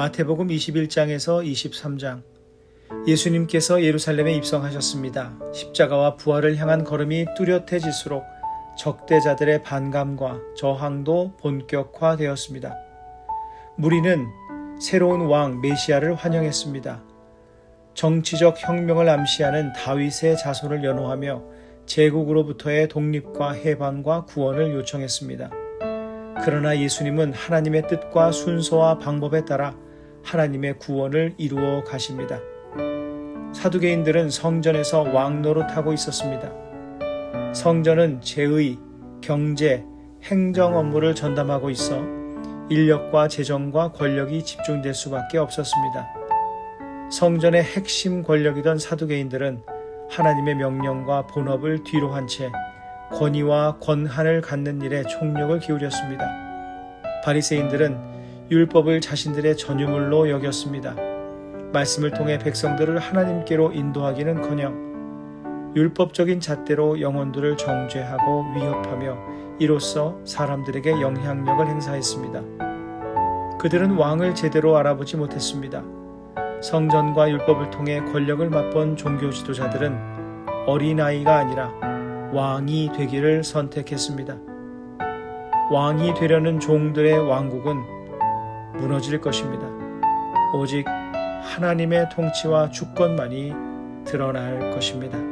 마태복음 21장에서 23장 예수님께서 예루살렘에 입성하셨습니다. 십자가와 부활을 향한 걸음이 뚜렷해질수록 적대자들의 반감과 저항도 본격화되었습니다. 무리는 새로운 왕 메시아를 환영했습니다. 정치적 혁명을 암시하는 다윗의 자손을 연호하며 제국으로부터의 독립과 해방과 구원을 요청했습니다. 그러나 예수님은 하나님의 뜻과 순서와 방법에 따라 하나님의 구원을 이루어 가십니다. 사두개인들은 성전에서 왕 노릇하고 있었습니다. 성전은 제의, 경제, 행정 업무를 전담하고 있어 인력과 재정과 권력이 집중될 수밖에 없었습니다. 성전의 핵심 권력이던 사두개인들은 하나님의 명령과 본업을 뒤로 한 채 권위와 권한을 갖는 일에 총력을 기울였습니다. 바리새인들은 율법을 자신들의 전유물로 여겼습니다. 말씀을 통해 백성들을 하나님께로 인도하기는커녕 율법적인 잣대로 영혼들을 정죄하고 위협하며 이로써 사람들에게 영향력을 행사했습니다. 그들은 왕을 제대로 알아보지 못했습니다. 성전과 율법을 통해 권력을 맛본 종교 지도자들은 어린아이가 아니라 왕이 되기를 선택했습니다. 왕이 되려는 종들의 왕국은 무너질 것입니다. 오직 하나님의 통치와 주권만이 드러날 것입니다.